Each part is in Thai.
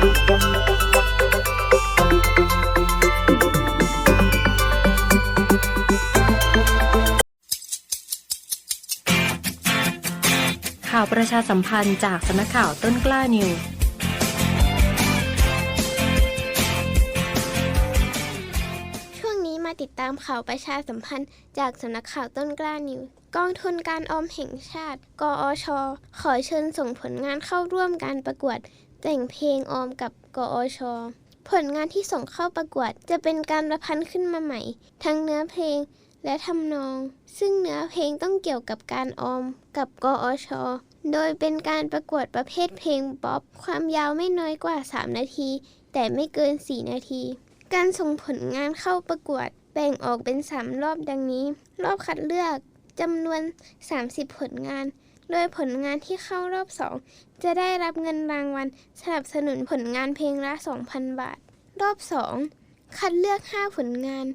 ข่าวประชาสัมพันธ์จากสำนักข่าวต้นกล้านิวช่วงนี้มาติดตามข่าวประชาสัมพันธ์จากสำนักข่าวต้นกล้านิวกองทุนการออมแห่งชาติ กอช ขอเชิญส่งผลงานเข้าร่วมการประกวด แต่งเพลงออมกับกอชอผลงานที่ส่งเข้าประกวดจะเป็นการประพันธ์ขึ้นมาใหม่ ทั้งเนื้อเพลงและทำนอง ซึ่งเนื้อเพลงต้องเกี่ยวกับการออมกับกอชอโดยเป็นการประกวดประเภทเพลงป๊อปความยาวไม่น้อยกว่า 3 นาที แต่ไม่เกิน 4 นาที การส่งผลงานเข้าประกวดแบ่งออกเป็น 3 รอบดังนี้ รอบคัดเลือกจำนวน 30 ผลงาน โดยผลงานที่เข้ารอบ 2 จะได้รับเงินรางวัลสนับสนุนผลงานเพลงละ 2,000 บาท รอบ 2 คัดเลือก 5 ผลงาน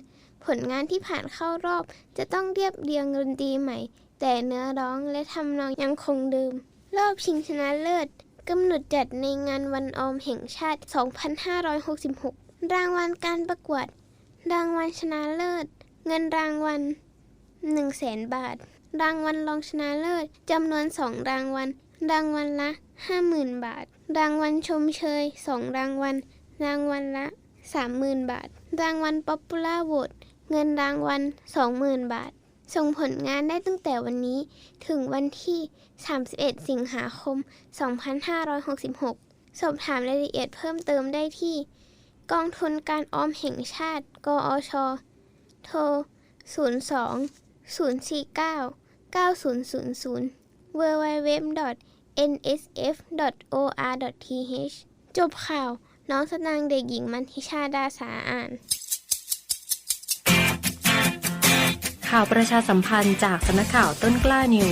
ผลงานที่ผ่านเข้ารอบ จะต้องเรียบเรียงดนตรีใหม่ แต่เนื้อร้องและทำนองยังคงเดิม รอบชิงชนะเลิศกำหนดจัดในงานวันออมแห่งชาติ 2566 รางวัลการประกวด รางวัลชนะเลิศ เงินรางวัล1 0 0 0 0 0 บาท รางวัลรองชนะเลิศจำนวน2รางวัล รางวัลละ 50,000 บาท รางวัลชมเชย2รางวัล รางวัลละ 30,000 บาท รางวัลป๊อปปูล่าโหวตเงินรางวัล 20,000 บาท ส่งผลงานได้ตั้งแต่วันนี้ถึงวันที่ 31 สิงหาคม 2566 สอบถามรายละเอียดเพิ่มเติมได้ที่ กองทุนการออมแห่งชาติ กอช โทร 02 049 9000 www nsf.or.th จบข่าว น้องสนางเด็กหญิงมันทิชาดาสาอ่าน ข่าวประชาสัมพันธ์จากสำนักข่าวต้นกล้านิว